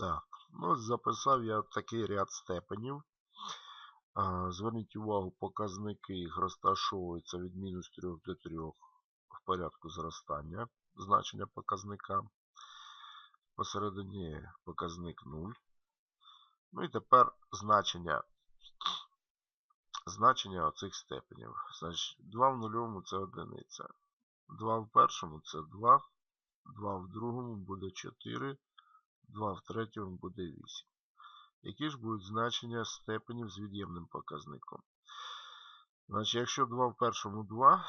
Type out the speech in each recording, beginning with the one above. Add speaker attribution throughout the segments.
Speaker 1: Так, ну записав я такий ряд степенів. Зверніть увагу, показники їх розташовуються від мінус 3 до 3 в порядку зростання значення показника. Посередині показник 0. Ну і тепер значення значення оцих степенів. Значить, 2 в нульовому це одиниця. 2 в першому це 2. 2 в другому буде 4. 2 в третьому буде 8. Які ж будуть значення степенів з від'ємним показником? Значить, якщо 2 в першому 2,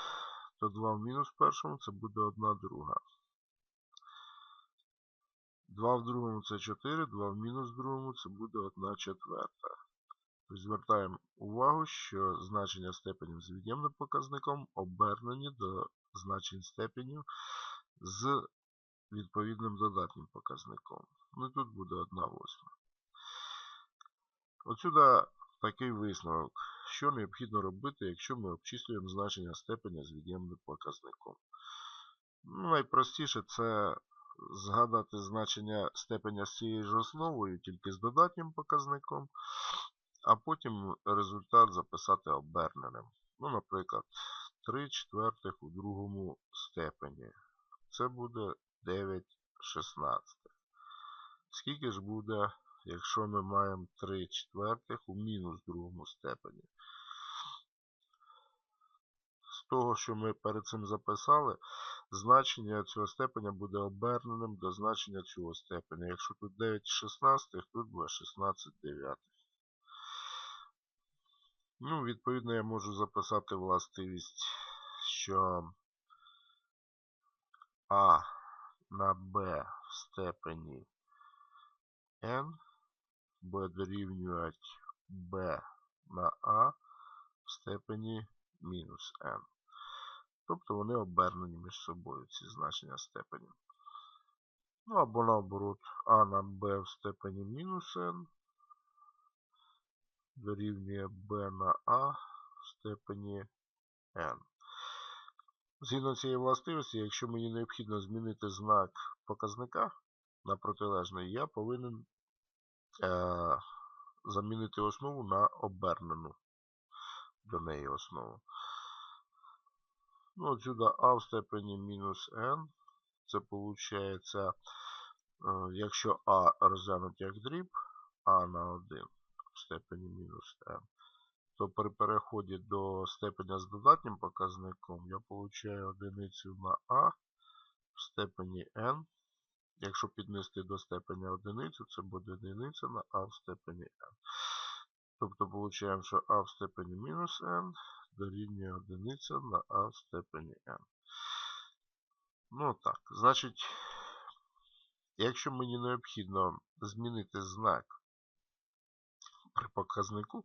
Speaker 1: то 2 в мінус першому це буде 1 друга. 2 в другому це 4, 2 в мінус другому це буде 1 четверта. Звертаємо увагу, що значення степенів з від'ємним показником обернені до значень степенів з відповідним додатнім показником. Ну і тут буде 1 восьма. Отсюди такий висновок. Що необхідно робити, якщо ми обчислюємо значення степеня з від'ємним показником. Ну, найпростіше це згадати значення степеня з цією ж основою, тільки з додатнім показником, а потім результат записати оберненим. Ну, наприклад, 3 четвертих у другому степені. Це буде 9 шістнадцятих. Скільки ж буде, якщо ми маємо 3 четвертих у мінус другому степені? З того, що ми перед цим записали, значення цього степеня буде оберненим до значення цього степеня. Якщо тут 9 шістнадцятих, тут буде 16 дев'ятих. Ну, відповідно, я можу записати властивість, що А на b в степені n буде дорівнювати b на a в степені мінус n. Тобто вони обернені між собою, ці значення степенів. Ну або наоборот, а на b в степені мінус n дорівнює b на a в степені n. Згідно цієї властивості, якщо мені необхідно змінити знак показника на протилежний, я повинен замінити основу на обернену до неї основу. Ну, Отсюди а в степені мінус n. Це виходить, е, якщо а розглянути як дріб, а на 1 в степені мінус n то при переході до степеня з додатнім показником я получаю одиницю на А в степені n. Якщо піднести до степеня одиницю, це буде одиниця на А в степені n. Тобто получаємо, що А в степені мінус n дорівнює одиниця на А в степені n. Ну так, значить, якщо мені необхідно змінити знак при показнику,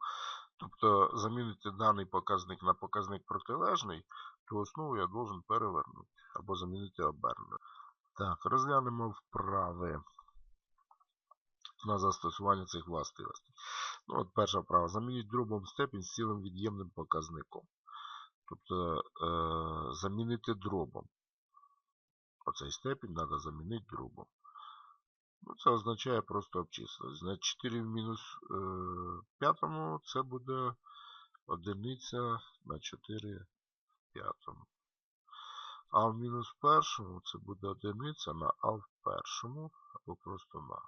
Speaker 1: Тобто замінити даний показник на показник протилежний, то основу я должен перевернути або замінити обернено. Так, розглянемо вправи на застосування цих властивостей. Ну, от Перша вправа. Замініть дробом степінь з цілим від'ємним показником. Тобто е, замінити дробом. Оцей степінь треба замінити дробом. Ну, Це означає просто обчислити. Значить 4 в мінус е, п'ятому це буде одиниця на 4 в п'ятому. А в мінус першому це буде одиниця на А в першому, або просто на.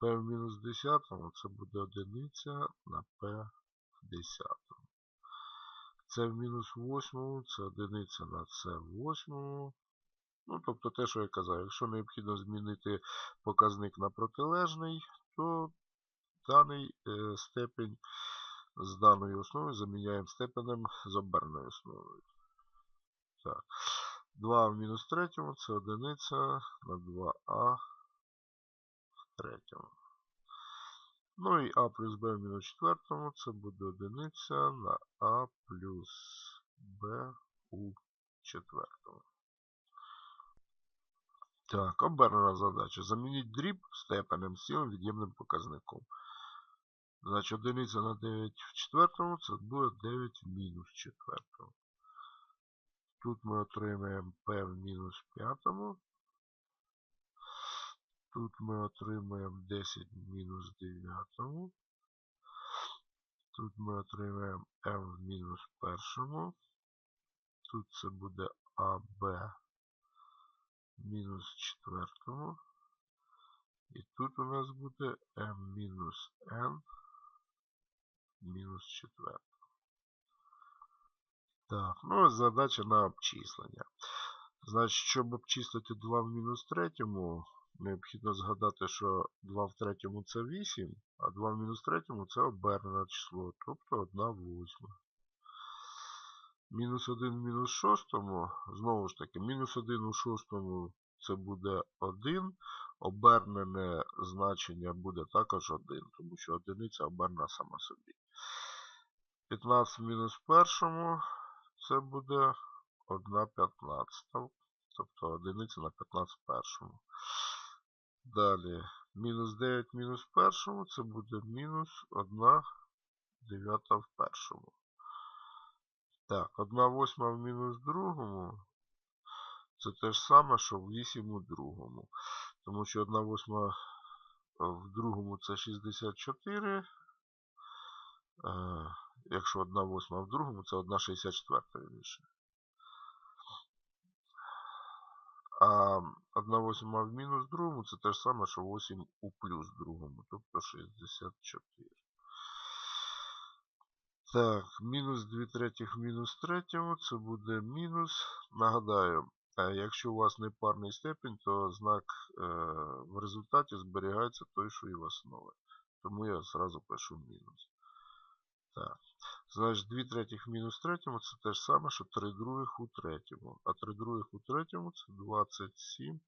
Speaker 1: P в мінус десятому це буде одиниця на P в десятому. Це в мінус восьмому це одиниця на С в восьмому. Ну, тобто те, що я казав, якщо необхідно змінити показник на протилежний, то даний е, степень з даної основи заміняємо степенем з оберною основою. Так. 2 в мінус третьому це одиниця на 2а в третьому. Ну і а плюс b в мінус четвертому це буде одиниця на а плюс b у четвертому. Так, обернена задача. Замініть дріб степенем з від'ємним показником. Значить, одиниця на 9 в четвертому це буде 9 в мінус четвертому. Тут ми отримаємо p в мінус п'ятому. Тут ми отримаємо 10 в мінус 9. Тут ми отримаємо m в мінус першому. Тут це буде АБ в мінус четвертому. І тут у нас буде m мінус n мінус четвертому. Так, ну ось задача на обчислення. Значить, щоб обчислити 2 в мінус третьому, необхідно згадати, що 2 в третьому це 8, а 2 в мінус третьому це обернене число, тобто 1 восьма. Мінус 1 в мінус шостому, знову ж таки, мінус 1 у шостому це буде 1, обернене значення буде також 1, тому що одиниця обернена сама собі. 15 в мінус першому це буде 1 п'ятнадцята, тобто одиниця на 15 першому. Далі, мінус 9 мінус першому, це буде мінус 1 дев'ята в першому. Так, 1 восьма в мінус другому, це те ж саме, що в 8 у другому. Тому що 1 восьма в другому це 64. Якщо 1 восьма в другому, це 1 64 більше. А 1 восьма в мінус другому це те ж саме, що 8 у плюс другому, тобто 64. Так, мінус 2 третіх мінус третьому, це буде мінус. Нагадаю, е, якщо у вас непарний степень, то знак е, в результаті зберігається той, що і в основі. Тому я зразу пишу мінус. Так. Значить, 2 третіх мінус третьому це те ж саме, що 3 других у третьому. А 3 других у третьому це 27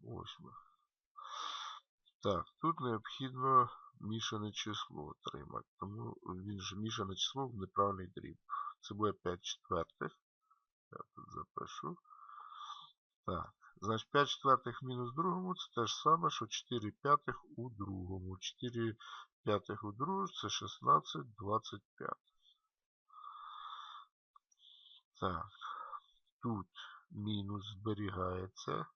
Speaker 1: восьмих. Так, тут необхідно мішане число отримати. Тому він же мішане число в неправильний дріб. Це буде 5 четвертих. Я тут запишу. Так. Значить, 5 четвертих в мінус другому це те ж саме, що 4 п'ятих у другому. 4 п'ятих у другому це 16 25. Так. Тут мінус зберігається,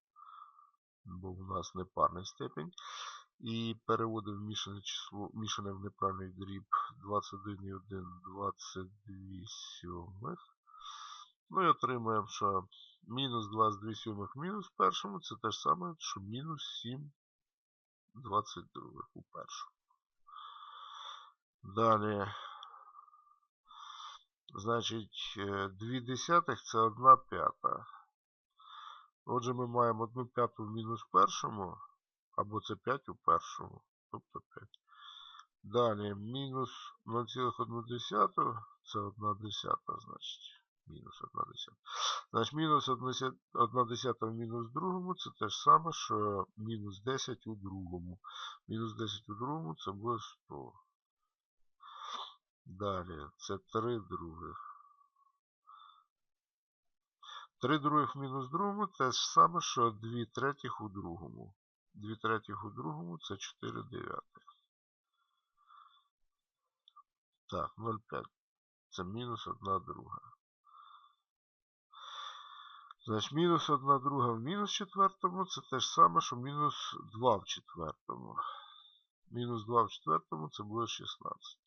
Speaker 1: бо в нас непарний степень. І переводив мішане число, мішане в неправильний дріб 21,1, 22 сьомих. Ну і отримаємо, що мінус 22 сьомих мінус першому це те ж саме, що мінус 7 22 у першому. Далі, значить, 2 десятих це 1 п'ята. Отже, ми маємо 1 п'яту в мінус першому, або це 5 у першому, тобто 5. Далі, мінус 0,1 це 1 десята, значить. Мінус 1 десята. Значить, мінус 1 десята в мінус другому це те ж саме, що мінус 10 у другому. Мінус 10 у другому це буде 100. Далі, це 3 других. 3 других в мінус другому те ж саме, що 2 третіх у другому. 2 третіх у другому це 4 дев'ятих. Так, 0,5. Це мінус 1 друга. Значить, мінус 1 друга в мінус четвертому це те ж саме, що мінус 2 в четвертому. Мінус 2 в четвертому це буде 16.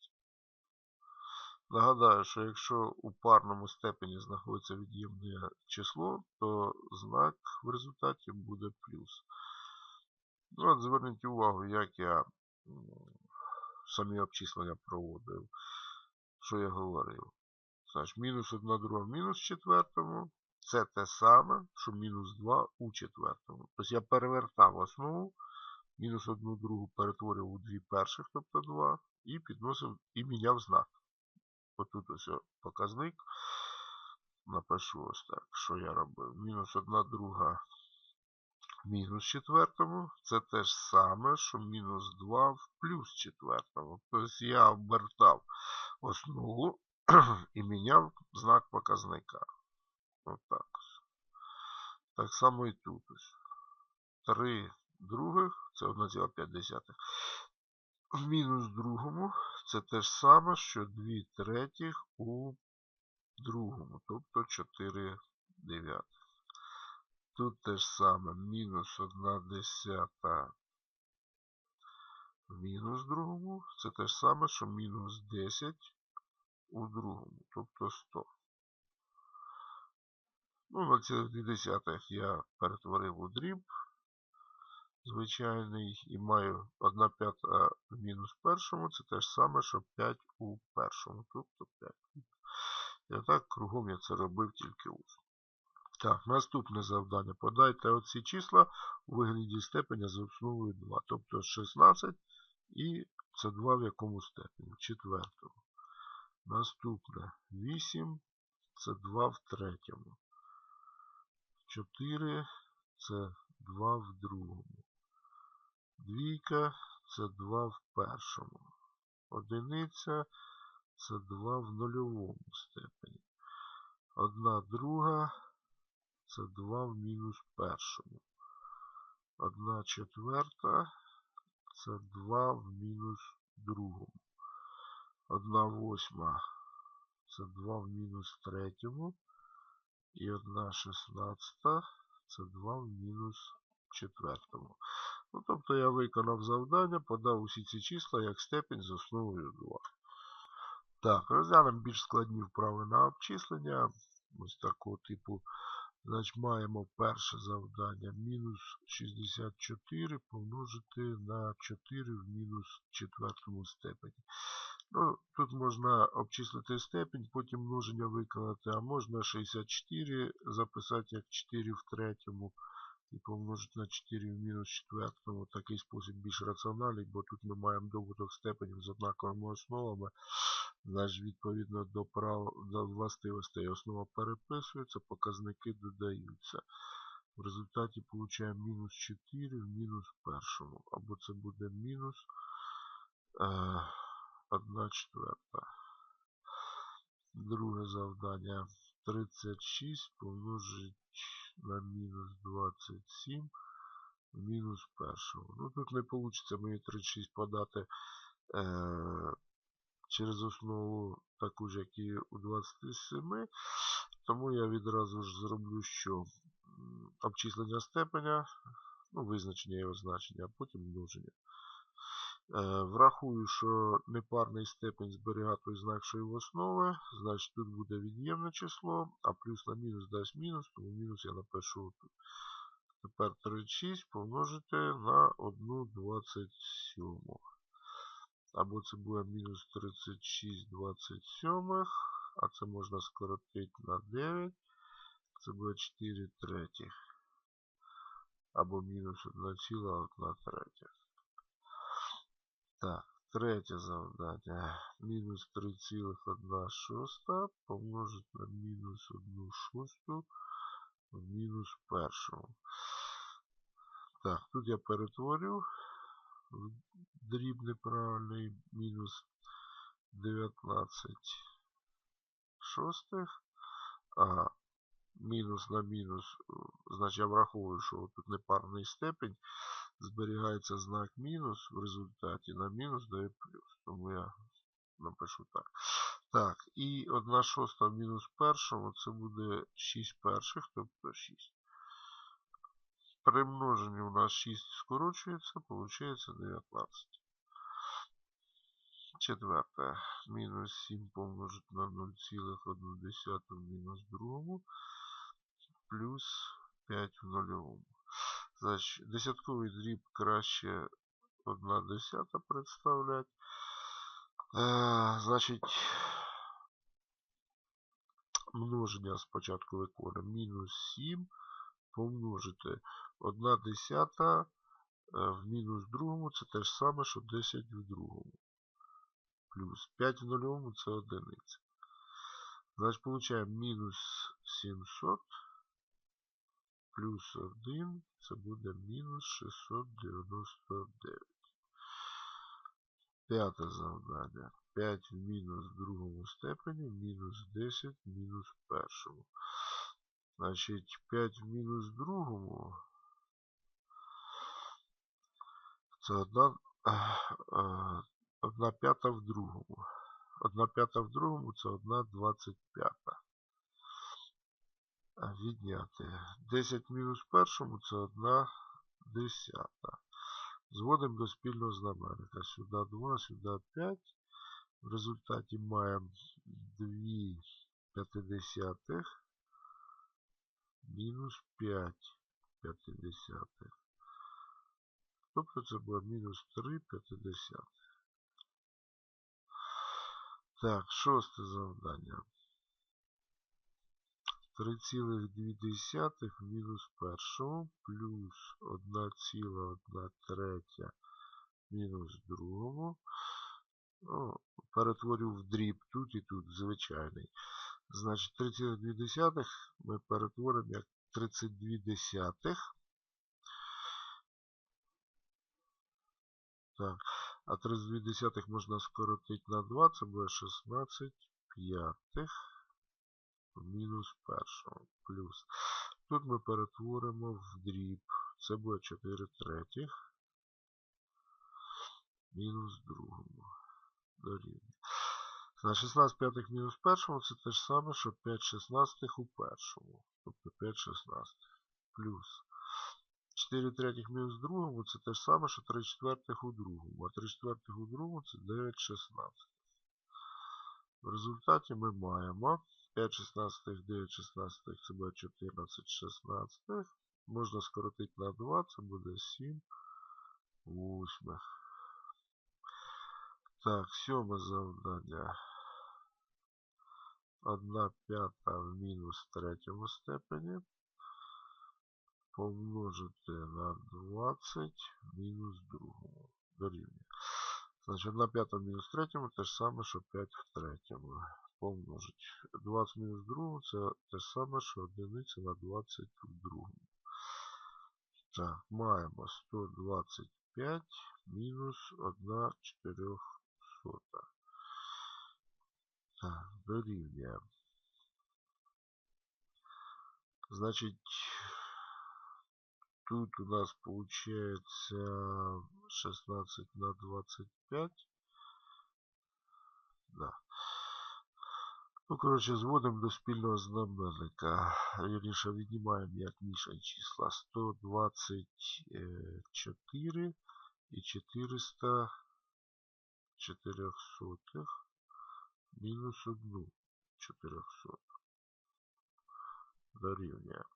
Speaker 1: Нагадаю, що якщо у парному степені знаходиться від'ємне число, то знак в результаті буде плюс. Ну, от Зверніть увагу, як я самі обчислення проводив, що я говорив. Значить, мінус 1 друга в мінус четвертому. Це те саме, що мінус 2 у четвертому. Тобто я перевертав основу, мінус 1 другу перетворив у 2 перших, тобто 2, і підносив і міняв знак. Отут ось показник. Напишу ось так, що я робив. Мінус 1 друга мінус четвертому. Це те ж саме, що мінус 2 в плюс четвертому. Тобто я обертав основу і міняв знак показника. Отак. Так само і тут. ось. 3 других це 1,5. В мінус другому це те ж саме, що 2 третіх у другому, тобто 4 дев'ятих. Тут те ж саме. Мінус 1 десята в мінус другому. Це те ж саме, що мінус 10 у другому, тобто 100. Ну, на цих десятих я перетворив у дріб звичайний і маю 1 п'ята в мінус першому, це те ж саме, що 5 у першому, тобто 5. І отак кругом я це робив тільки усно. Так, наступне завдання. Подайте оці числа у вигляді степеня за основою 2. Тобто 16 і це 2 в якому степені? В четвертому. Наступне 8 це 2 в третьому. 4 це 2 в другому. Двійка це 2 в першому. Одиниця це 2 в нульовому степені. Одна друга це 2 в мінус першому. Одна четверта це 2 в мінус другому. Одна восьма це 2 в мінус третьому. І одна шістнадцята це 2 в мінус четвертому. Ну, тобто я виконав завдання, подав усі ці числа як степень з основою 2. Так, розглянемо більш складні вправи на обчислення. Ось такого типу. Значить, маємо перше завдання. Мінус 64 помножити на 4 в мінус четвертому степені. Ну, Тут можна обчислити степень, потім множення виконати, а можна 64 записати як 4 в третьому і помножити на 4 в мінус четвертому. Такий спосіб більш раціональний, бо тут ми маємо добуток степенів з однаковими основами. Значить, відповідно до прав до властивостей основа переписується, показники додаються. В результаті получаємо мінус 4 в мінус першому. Або це буде мінус 1 четверта. Друге завдання. 36 помножить на мінус 27 в мінус першому. Ну тут не вийде мені 36 подати е, через основу таку ж, як і у 27. Тому я відразу ж зроблю, що обчислення степеня, ну, визначення його значення, а потім множення. Е, врахую, що непарний степень зберігає той знак, що і в основи. Значить тут буде від'ємне число, а плюс на мінус дасть мінус, тому мінус я напишу тут. Тепер 36 помножити на 1,27. Або це буде мінус 36 27, а це можна скоротити на 9. Це буде 4 третіх. Або мінус 1,1 третя. Так, третє завдання. Мінус 3,1 шоста помножити на мінус 1 шосту в мінус першому. Так, тут я перетворю в дріб неправильний мінус 19 шостих. Ага, мінус на мінус, значить я враховую, що тут непарний степень зберігається знак мінус, в результаті на мінус дає плюс. Тому я напишу так. Так, і 1 шоста в мінус першому це буде 6 перших, тобто 6. При множенні у нас 6 скорочується, виходить 19. Четверте. Мінус 7 помножити на 0,1 мінус другому. Плюс 5 в нульовому. Значить, десятковий дріб краще 1 десята представляти. Е, значить, множення спочатку виконуємо. Мінус 7 помножити 1 десята е, в мінус другому, це те ж саме, що 10 в другому. Плюс 5 в нульовому це одиниця. Значить, получаємо мінус 700 плюс 1, це буде мінус 699. П'яте завдання. 5 в мінус другому степені, мінус 10 в мінус першому. Значить, 5 в мінус другому. Це одна, одна п'ята в другому. Одна п'ята в другому це одна двадцять п'ята. А, Відняти. 10 мінус першому це 1 десята. Зводимо до спільного знаменника. Сюди 2, сюди 5. В результаті маємо 2 п'ятидесятих мінус 5 п'ятидесятих. Тобто це буде мінус 3 п'ятидесятих. Так, шосте завдання. 3,2 мінус першому плюс 1,1 третя мінус другому. Ну, перетворю в дріб тут і тут, звичайний. Значить, 3,2 ми перетворимо як 32 десятих. Так, а 32 десятих можна скоротити на 2, це буде 16 п'ятих мінус першого плюс. Тут ми перетворимо в дріб. Це буде 4 третіх мінус другому. Дорівнює. На 16 п'ятих мінус першому це те ж саме, що 5 шістнадцятих у першому. Тобто 5 шістнадцятих. Плюс 4 третіх мінус другому це те ж саме, що 3 четвертих у другому. А 3 четвертих у другому це 9 шістнадцятих. В результаті ми маємо 5 шістнадцятих, 9 шістнадцятих, це буде 14 шістнадцятих. Можна скоротити на 2, це буде 7 восьмих. Так, сьоме завдання. 1 п'ята в мінус третьому степені помножити на 20 мінус другому. Дорівнює. Значить, 1 п'ята в мінус третьому те ж саме, що 5 в третьому. Помножить. 20 мінус другому це те ж саме, що одиниця на 20 в другому. Так, маємо 125 мінус 1 чотирьохсота. Так, дорівнює. Значить, тут у нас получается 16 на 25. Да. Ну, коротше, зводимо до спільного знаменника. Вірніше, віднімаємо як мішань числа 124 і 400 чотирьохсотих мінус 1 чотирьохсотих. Дорівнює.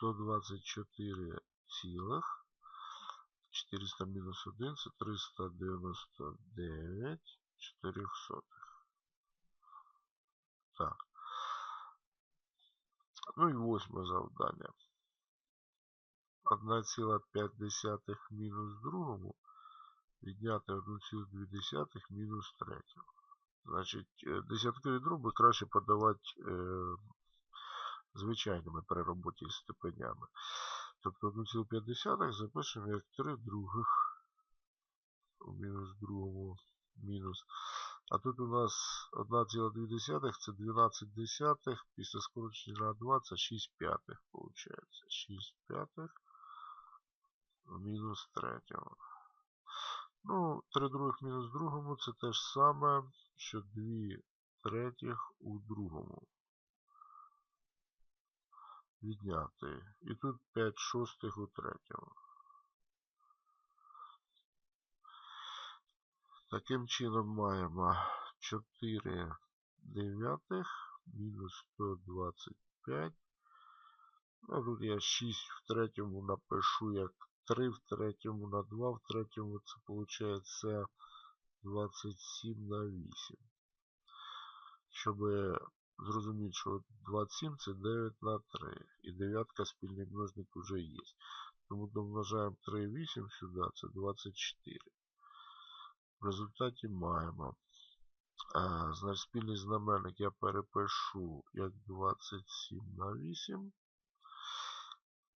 Speaker 1: 124 цілих. 400 мінус 1 це 399 чотирьохсотих. Так. Ну і восьме завдання. 1,5 мінус другому відняти 1,2 мінус третьому. Значить, десяткові дроби краще подавати е, звичайними при роботі з степенями. Тобто 1,5 запишемо як 3 других у мінус другому мінус. А тут у нас 1,2 це 12 десятих, після скорочення на 2 це 6 п'ятих, виходить. 6 п'ятих мінус третього. Ну, 3 других мінус другому це те ж саме, що 2 третіх у другому. Відняти. І тут 5 шостих у третьому. Таким чином маємо 4 дев'ятих мінус 125. Ну, тут я 6 в третьому напишу як 3 в третьому на 2 в третьому. Це виходить 27 на 8. Щоб зрозуміти, що 27 це 9 на 3. І дев'ятка спільний множник вже є. Тому домножаємо 3 і 8 сюди, це 24. В результаті маємо. А, Значить, спільний знаменник я перепишу як 27 на 8.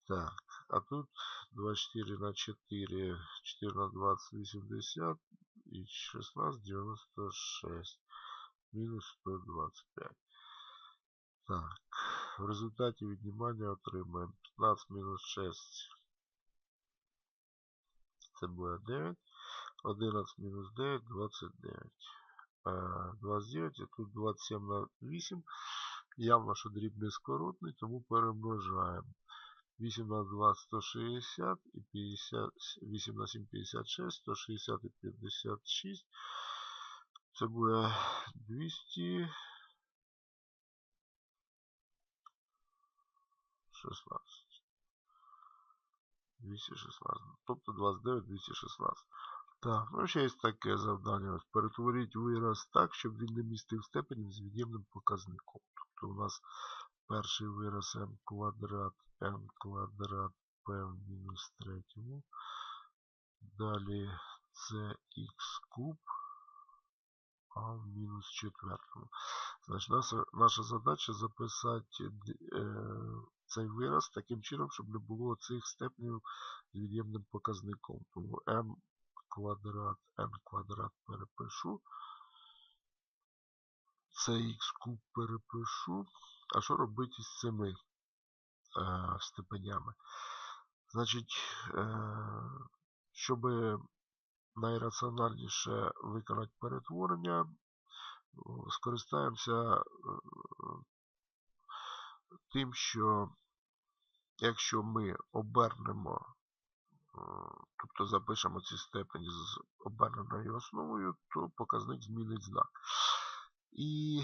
Speaker 1: Так, а тут 24 на 4, 4 на 20, 80 і 16, 96. Мінус 125. Так, в результаті віднімання отримаємо 15 мінус 6. Це буде 9. 11 мінус 9, 29. 29, а тут 27 на 8. Явно, що дріб нескоротний, тому перемножаємо. 8 на 2 160 і 50, 8 на 7 56, 160 і 56. Це буде 200. 16. 216. Тобто 29, 216. Так, ну ще є таке завдання. Ось Перетворіть вираз так, щоб він не містив степені з від'ємним показником. Тобто у нас перший вираз m квадрат, m квадрат p в мінус третьому. Далі це x куб, а в мінус четвертому. Значить, наша, наша задача записати е, цей вираз таким чином, щоб не було цих степенів з від'ємним показником. Тому m квадрат, n квадрат перепишу. Це х куб перепишу. А що робити з цими е, степенями? Значить, е, щоб найраціональніше виконати перетворення, скористаємося е, тим, що якщо ми обернемо, е, тобто запишемо ці степені з оберненою основою, то показник змінить знак. І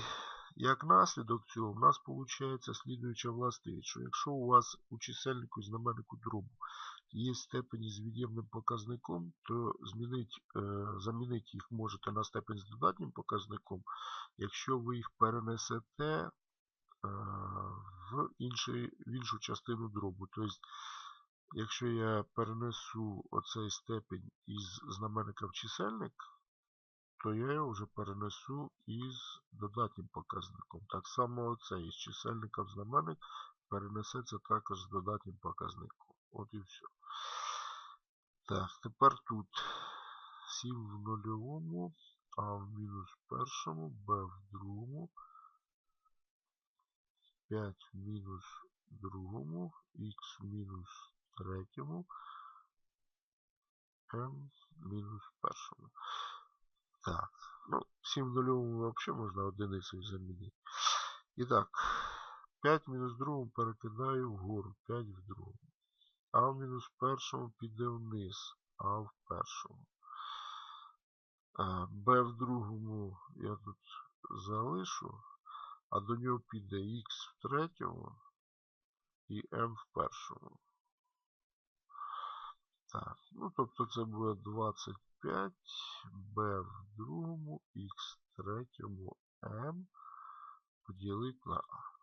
Speaker 1: як наслідок цього в нас виходить слідуюча властивість, що якщо у вас у чисельнику і знаменнику дробу є степені з від'ємним показником, то змінить, е, замінити їх можете на степень з додатнім показником, якщо ви їх перенесете е, в, інший, в іншу частину дробу. Тобто, якщо я перенесу оцей степень із знаменника в чисельник, то я його вже перенесу із додатнім показником. Так само оцей із чисельника в знаменник перенесеться також з додатнім показником. От і все. Так, тепер тут 7 в нульовому, А в мінус першому, Б в другому, 5 в мінус другому, Х в мінус третьому, М в мінус першому. Так, ну, 7 в нульовому взагалі можна одиницею замінити. І так, 5 в мінус другому перекидаю вгору, 5 в другому. А в мінус першому піде вниз, А в першому. Б в другому я тут залишу, а до нього піде Х в третьому і М в першому. Так, ну тобто це буде 25, Б в другому, Х в третьому, М поділити на А.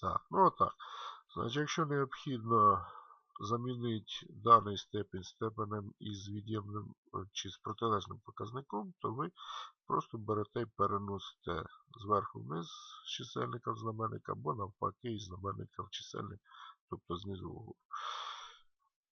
Speaker 1: Так, ну отак. Значить, якщо необхідно замінити даний степень степенем із від'ємним чи з протилежним показником, то ви просто берете і переносите зверху вниз з чисельника в знаменник або навпаки із знаменника в чисельник, тобто знизу вгору.